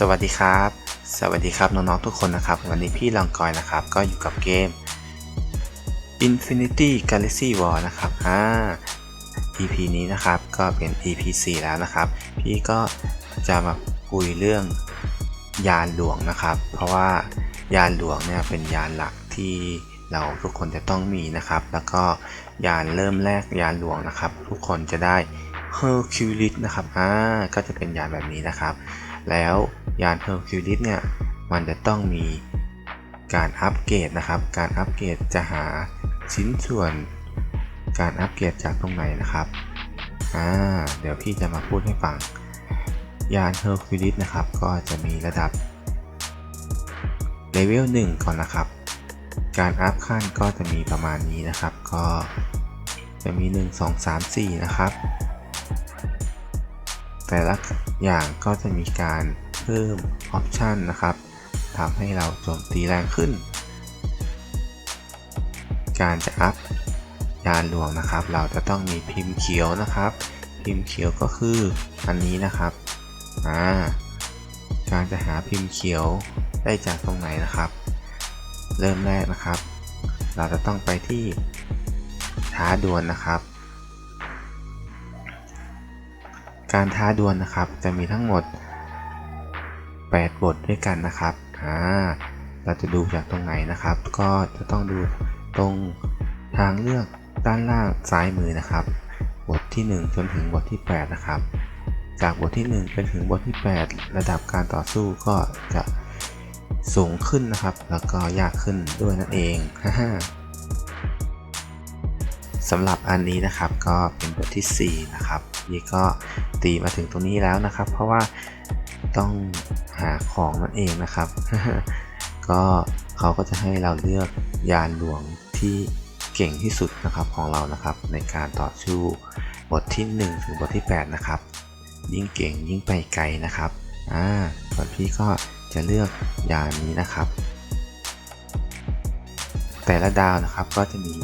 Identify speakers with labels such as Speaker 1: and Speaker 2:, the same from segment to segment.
Speaker 1: สวัสดีครับ สวัสดีครับน้องๆทุกคนนะครับ วันนี้พี่ลองกอยนะครับ ก็อยู่กับเกม Infinity Galaxy War นะครับอ่า EP นี้นะครับก็เป็น EP 4แล้วนะครับ พี่ก็จะมาคุยเรื่องยานหลวงนะครับ เพราะว่ายานหลวงเนี่ยเป็นยานหลักที่เราทุกคนจะต้องมีนะครับ แล้วก็ยานเริ่มแรกยานหลวงนะครับ ทุกคนจะได้ Hercules นะครับอ่าก็จะเป็นยานแบบนี้นะครับ แล้ว ยาน Hercules เนี่ย มันจะต้องมีการอัปเกรดนะครับ การอัปเกรดจะหาชิ้นส่วน การอัปเกรดจากตรงไหนนะครับอ่าเดี๋ยวพี่จะมาพูดให้ฟัง ยาน Hercules นะครับ ก็จะมีระดับเลเวล1ก่อนนะครับ การอัพขั้นก็จะมีประมาณนี้นะครับ ก็จะมี 1 2 3 4 นะครับ แต่ละอย่างก็จะมีการ พิ่มออปชันนะครับทำให้เราโจมตีแรงขึ้น การจะอัพยานหลวงนะครับ เราจะต้องมีพิมพ์เขียวนะครับ พิมพ์เขียวก็คืออันนี้นะครับอ่าการจะหาพิมพ์เขียวได้จากตรงไหนนะครับ เริ่มแรกนะครับ เราจะต้องไปที่ท้าดวลนะครับ การท้าดวลนะครับจะมีทั้งหมด 8 บทด้วยกันนะครับอ่าเราจะดูจากตรงไหนนะครับ ก็จะต้องดูตรงทางเลือกด้านล่างซ้ายมือนะครับ บทที่ 1 จนถึงบทที่ 8 นะครับ จากบทที่ 1 ไปถึงบทที่ 8 ระดับการต่อสู้ก็จะสูงขึ้นนะครับ แล้วก็ยากขึ้นด้วยนั่นเองฮสำหรับอันนี้นะครับก็เป็นบทที่ 4 นะครับ นี่ก็ตีมาถึงตรงนี้แล้วนะครับ เพราะว่าต้อง หาของนั่นเองนะครับ ก็เขาก็จะให้เราเลือกยานหลวงที่เก่งที่สุดนะครับของเรานะครับ ในการต่อสู้บทที่ 1 ถึงบทที่ 8 นะครับ ยิ่งเก่งยิ่งไปไกลนะครับอ่าส่วนพี่ก็จะเลือกยานนี้นะครับ แต่ละดาวนะครับก็จะมี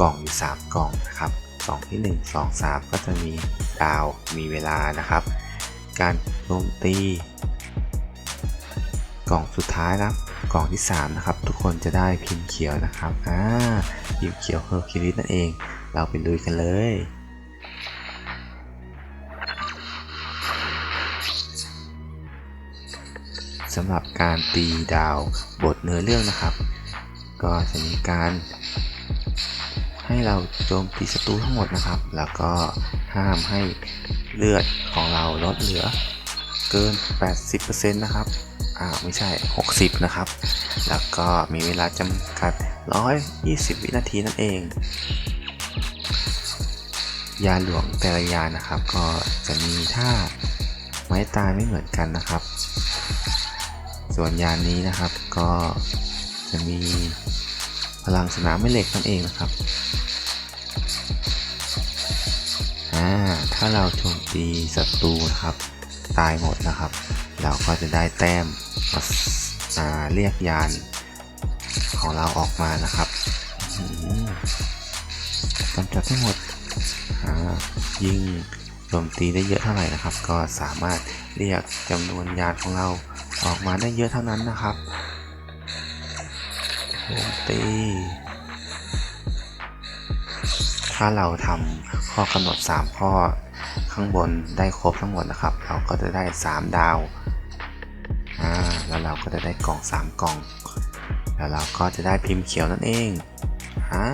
Speaker 1: กล่องอยู่ 3 กล่องนะครับกล่องที่ 1 2 3 ก็จะมีดาวมีเวลานะครับ การโจมตี กล่องสุดท้ายนะครับ กล่องที่ 3 นะครับ ทุกคนจะได้พิมพ์เขียวนะครับ อ่า พิมพ์เขียวเฮอร์คิวลิสนั่นเอง เราไปลุยกันเลยสำหรับการตีดาวบทเนื้อเรื่องนะครับ ก็จะมีการให้เราโจมตีศัตรูทั้งหมดนะครับ แล้วก็ห้ามให้เลือดของเราลดเหลือเกิน 80%นะครับ อ่าไม่ใช่ 60 นะครับ แล้วก็มีเวลาจำกัด 120 วินาทีนั่นเอง ยาหลวงแต่ละยานะครับ ก็จะมีท่าไม้ตายไม่เหมือนกันนะครับ ส่วนยานนี้นะครับก็จะมีพลังสนามแม่เหล็กนั่นเองนะครับอ่าถ้าเราโจมตีศัตรูนะครับ ตายหมดนะครับ เราก็จะได้แต้มเรียกยานของเราออกมานะครับกำจัดทั้งหมดยิ่งโจมตีได้เยอะเท่าไหร่นะครับ ก็สามารถเรียกจำนวนยานของเราออกมาได้เยอะเท่านั้นนะครับโจมตี ถ้าเราทำข้อกำหนด 3 ข้อข้างบนได้ครบทั้งหมดนะครับ เราก็จะได้ 3 ดาวอ่าแล้วเราก็จะได้กล่อง 3 กล่อง แล้วเราก็จะได้พิมพ์เขียวนั่นเองอ่า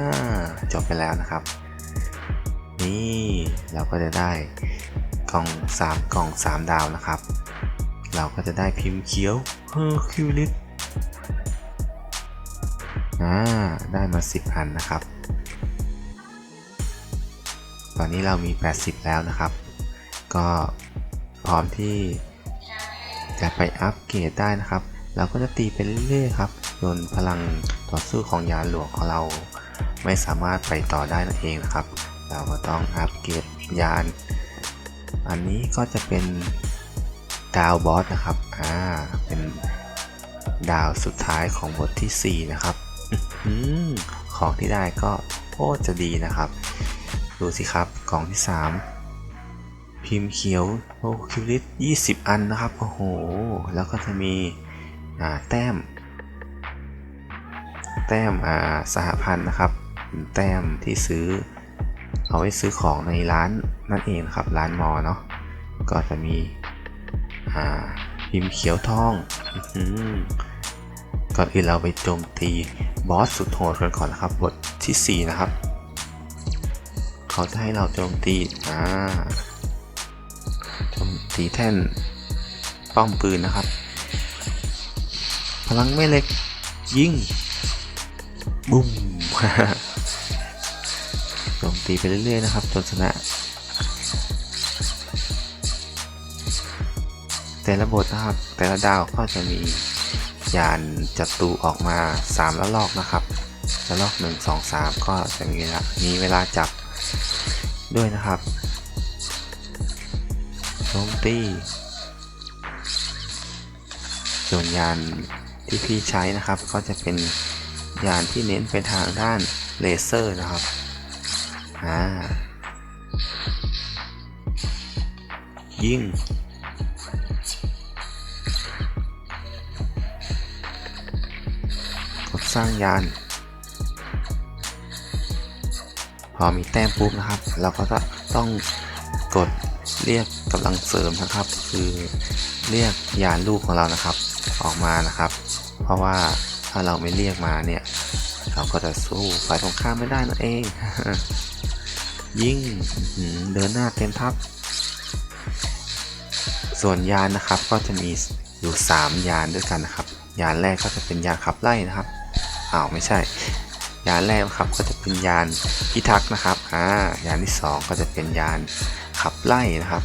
Speaker 1: จบไปแล้วนะครับ นี่เราก็จะได้กล่อง 3 กล่อง 3 ดาวนะครับ เราก็จะได้พิมพ์เขียวเฮอร์คิวลิสอ่าได้มา 10 อันนะครับ ตอนนี้เรามี 80 แล้วนะครับ ก็พร้อมที่จะไปอัปเกรดได้นะครับ เราก็จะตีไปเรื่อยๆครับจนพลังต่อสู้ของยานหลวงของเราไม่สามารถไปต่อได้นั่นเองนะครับ เราก็ต้องอัปเกรดยานอันนี้ก็จะเป็นดาวบอสนะครับ อ่า เป็นดาวสุดท้ายของบทที่ 4 นะครับอของที่ได้ก็โคตรจะดีนะครับ ดูสิครับกล่องที่ 3 พิมพ์เขียวโอคิวลิส20 อันนะครับ โอ้โห แล้วก็จะมีแต้ม แต้มอ่าสหพันธ์นะครับ แต้มที่ซื้อ เอาไว้ซื้อของในร้านนั่นเองครับ ร้านมอเนาะ ก็จะมีอ่าพิมพ์เขียวทองอก่อนอื่นเราไปโจมตีบอสสุดโหดกันก่อนนะครับ บททีสี่4 นะครับ เขาจะให้เราโจมตี อ่า โจมตีแท่น ป้อมปืนนะครับ พลังแม่เหล็กยิง บุ้มโจมตีไปเรื่อยๆนะครับจนชนะ แต่ละบทนะครับ แต่ละดาวก็จะมียานจัตุออกมา3ละลอกนะครับละลอก 1 2 3 ก็จะมีเวลามีเวลาจับ ด้วยนะครับโจมตีส่วนยานที่พี่ใช้นะครับ ก็จะเป็นยานที่เน้นไปทางด้านเลเซอร์นะครับอ่ายิงกดสร้างยาน พอมีแต้มปุ๊บนะครับ เราก็จะต้องกดเรียกกำลังเสริมนะครับ คือเรียกยานลูกของเรานะครับ ออกมานะครับ เพราะว่าถ้าเราไม่เรียกมาเนี่ย เราก็จะสู้ฝ่ายตรงข้ามไม่ได้นั่นเอง ยิ่งเดินหน้าเต็มทัพ ส่วนยานนะครับก็จะมีอยู่ 3 ยานด้วยกันนะครับ ยานแรกก็จะเป็นยานขับไล่นะครับอ้าวไม่ใช่ ยานแรกครับก็จะเป็นยานพิทักษ์นะครับอ่ายานที่ 2 ก็จะเป็นยานขับไล่นะครับ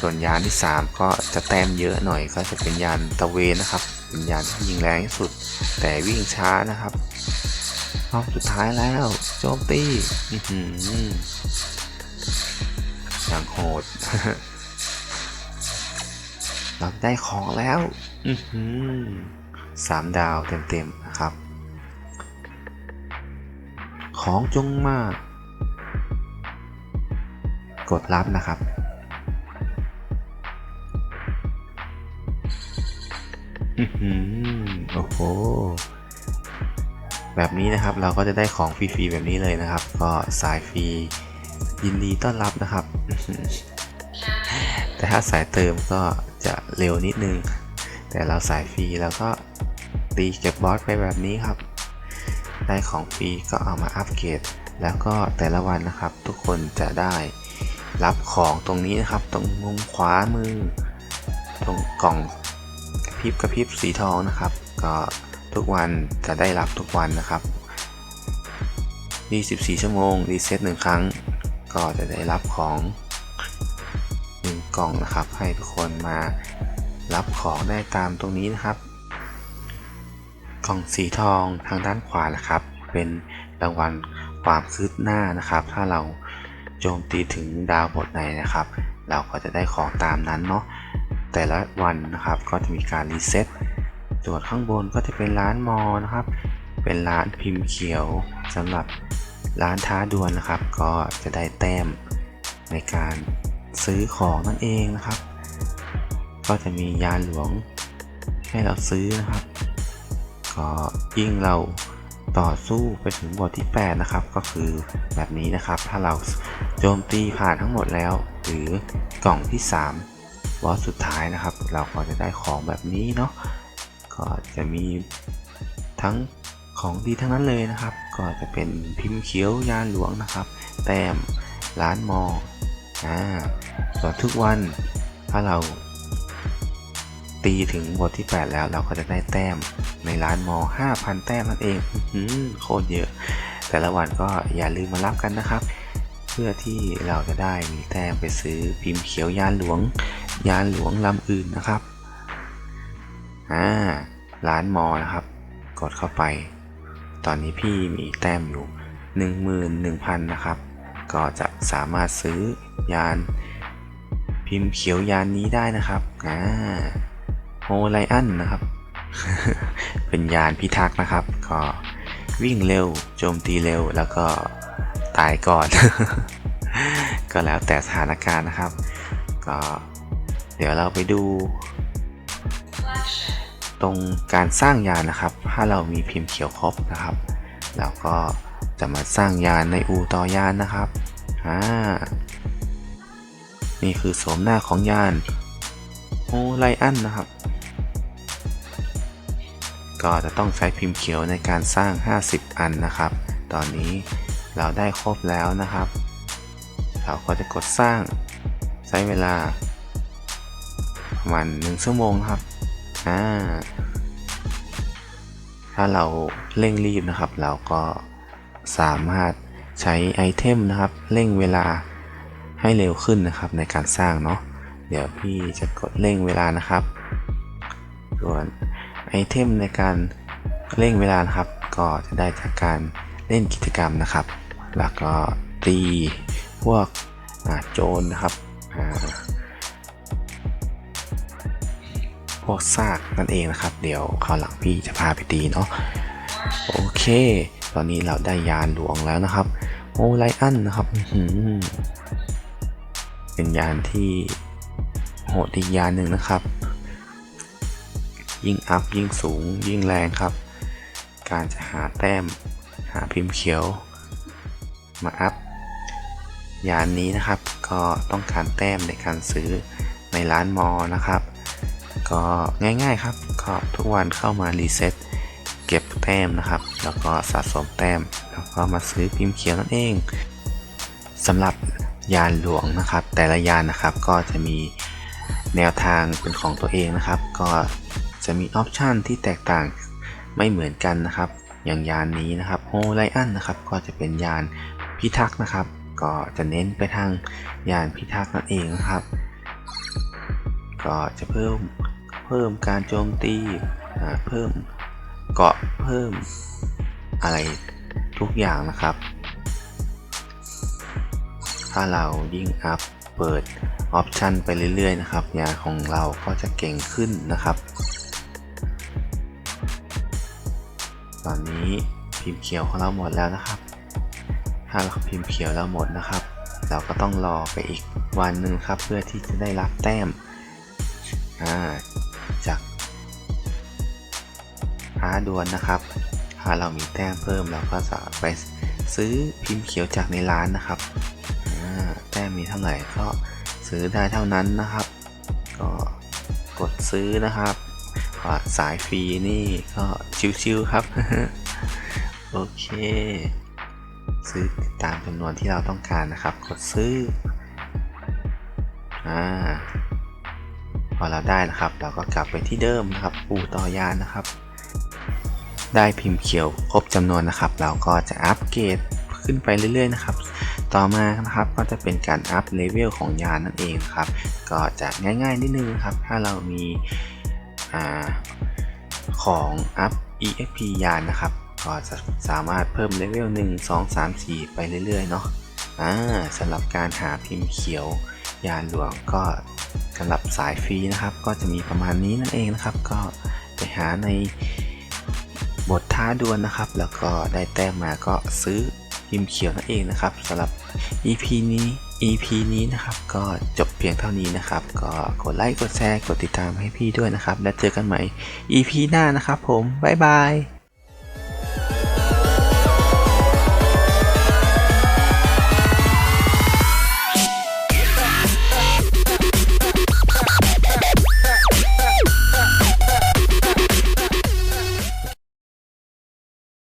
Speaker 1: ส่วนยานที่ 3 ก็จะแต้มเยอะหน่อย ก็จะเป็นยานตะเวนนะครับ เป็นยานที่ยิงแรงที่สุด แต่วิ่งช้านะครับรอบสุดท้ายแล้วโจมตีอื้อหืออย่างโหดเราได้ของแล้วอือหือสามดาวเต็มๆ ของจงมากกดรับนะครับ โอ้โห แบบนี้นะครับเราก็จะได้ของฟรีๆแบบนี้เลยนะครับ ก็สายฟรียินดีต้อนรับนะครับ แต่ถ้าสายเติมก็จะเร็วนิดนึง แต่เราสายฟรีแล้วก็ตีเก็บบอสไปแบบนี้ครับ ได้ของฟรีก็เอามาอัปเกรด แล้วก็แต่ละวันนะครับ ทุกคนจะได้รับของตรงนี้นะครับ ตรงมุมขวามือ ตรงกล่องกระพริบกระพริบสีทองนะครับ ก็ทุกวันจะได้รับทุกวันนะครับ24ชั่วโมงรีเซ็ตหนึ่งครั้ง ก็จะได้รับของหนึ่งกล่องนะครับ ให้ทุกคนมารับของได้ตามตรงนี้นะครับ กล่องสีทองทางด้านขวานะครับ เป็นรางวัลความคืบหน้านะครับ ถ้าเราโจมตีถึงดาวบทไหนนะครับ เราก็จะได้ของตามนั้นเนาะแต่ละวันนะครับก็จะมีการรีเซ็ตส่วนข้างบนก็จะเป็นร้านมอนะครับ เป็นร้านพิมพ์เขียวสำหรับร้านท้าดวลนะครับ ก็จะได้แต้มในการซื้อของนั่นเองนะครับ ก็จะมียานหลวงให้เราซื้อนะครับ ก็ยิ่งเราต่อสู้ไปถึงบทที่ 8 นะครับ ก็คือแบบนี้นะครับ ถ้าเราโจมตีผ่านทั้งหมดแล้ว หรือกล่องที่ 3บอสสุดท้ายนะครับ เราก็จะได้ของแบบนี้เนาะก็จะมีทั้งของดีทั้งนั้นเลยนะครับ ก็จะเป็นพิมพ์เขียวยานหลวงนะครับ แต้มร้านมออ่าส่วนทุกวันถ้าเรา ตีถึงบทที่ 8 แล้วเราก็จะได้แต้มในร้านมอ5,000 แต้มนั่นเองอโคตรเยอะ แต่ละวันก็อย่าลืมมารับกันนะครับ เพื่อที่เราจะได้มีแต้มไปซื้อพิมพ์เขียวยานหลวง ยานหลวงลำอื่นนะครับอ่าร้านมอนะครับ กดเข้าไป ตอนนี้พี่มีแต้มอยู่ 11,000 นะครับ ก็จะสามารถซื้อยานพิมพ์เขียวยานนี้ได้นะครับ อ่า โฮไลอันนะครับ เป็นยานพิทักษ์นะครับ ก็วิ่งเร็ว โจมตีเร็ว แล้วก็ตายก่อน ก็แล้วแต่สถานการณ์นะครับ ก็เดี๋ยวเราไปดู ตรงการสร้างยานนะครับ ถ้าเรามีพิมพ์เขียวครบนะครับเราก็จะมาสร้างยานในอูต่อยานนะครับอ่านี่คือโสมหน้าของยานโอไลอันนะครับ ก็จะต้องใช้พิมพ์เขียวในการสร้าง 50 อันนะครับ ตอนนี้เราได้ครบแล้วนะครับ เราก็จะกดสร้างใช้เวลาประมาณ1ชั่วโมงครับอ่าถ้าเราเร่งรีบนะครับ เราก็สามารถใช้ไอเทมนะครับ เร่งเวลาให้เร็วขึ้นนะครับในการสร้างเนาะเดี๋ยวพี่จะกดเร่งเวลานะครับ ส่วน ไอเทมในการเร่งเวลานะครับ ก็จะได้จากการเล่นกิจกรรมนะครับ แล้วก็ตีพวกโจรนะครับพวกซากนั่นเองนะครับ เดี๋ยวคราวหลังพี่จะพาไปตีเนาะโอเค ตอนนี้เราได้ยานหลวงแล้วนะครับโอไลอันนะครับเป็นยานที่โหดอีกยานหนึ่งนะครับ ยิ่งอัพยิ่งสูงยิ่งแรงครับ การจะหาแต้มหาพิมพ์เขียว มาอัพยานนี้นะครับ ก็ต้องการแต้มในการซื้อในร้านมอนะครับ ก็ง่ายๆครับก็ทุกวันเข้ามารีเซ็ตเก็บแต้มนะครับ แล้วก็สะสมแต้ม แล้วก็มาซื้อพิมพ์เขียวนั่นเองสำหรับยานหลวงนะครับ แต่ละยานนะครับก็จะมีแนวทางเป็นของตัวเองนะครับ ก็ จะมีออปชันที่แตกต่างไม่เหมือนกันนะครับ อย่างยานนี้นะครับโฮไลอันนะครับก็จะเป็นยานพิทักษ์นะครับ ก็จะเน้นไปทางยานพิทักษ์นั่นเองนะครับ ก็จะเพิ่มเพิ่มการโจมตีเพิ่มเกาะเพิ่มอะไรทุกอย่างนะครับ ถ้าเรายิ่งอัพเปิดออปชันไปเรื่อยๆนะครับยาของเราก็จะเก่งขึ้นนะครับ ตอนนี้พิมพ์เขียวของเราหมดแล้วนะครับ ถ้าเราพิมพ์เขียวแล้วหมดนะครับ เราก็ต้องรอไปอีกวันหนึ่งครับ เพื่อที่จะได้รับแต้มาจากหาดวนนะครับ ถ้าเรามีแต้มเพิ่มเราก็จะไปซื้อพิมพ์เขียวจากในร้านนะครับแต้มมีเท่าไหร่ก็ซื้อได้เท่านั้นนะครับ ก็กดซื้อนะครับ ก็สายฟรีนี่ก็ชิวๆครับ โอเค ซื้อตามจำนวนที่เราต้องการนะครับ กดซื้อ อ่า พอเราได้นะครับ เราก็กลับไปที่เดิมนะครับปู่ต่อยานนะครับ ได้พิมพ์เขียวครบจำนวนนะครับ เราก็จะอัปเกรดขึ้นไปเรื่อยๆนะครับ ต่อมานะครับก็จะเป็นการอัพเลเวลของยานนั่นเองครับ ก็จะง่ายๆนิดนึงครับ ถ้าเรามี อของอัพ EXP ยานนะครับ ก็จะสามารถเพิ่มเลเวล1 2 3 4 ไปเรื่อยๆ เนาะอ่าสำหรับการหาพิมพ์เขียวยานหลวงก็สำหรับสายฟรีนะครับ ก็จะมีประมาณนี้นั่นเองนะครับ ก็ไปหาในบทท้าดวลนะครับ แล้วก็ได้แต้มมาก็ซื้อพิมพ์เขียวนั่นเองนะครับสำหรับ EP นี้ EP นี้นะครับก็จบเพียงเท่านี้นะครับ ก็กดไลค์กดแชร์กดติดตามให้พี่ด้วยนะครับ แล้วเจอกันใหม่ EP หน้านะครับผม บ๊ายบาย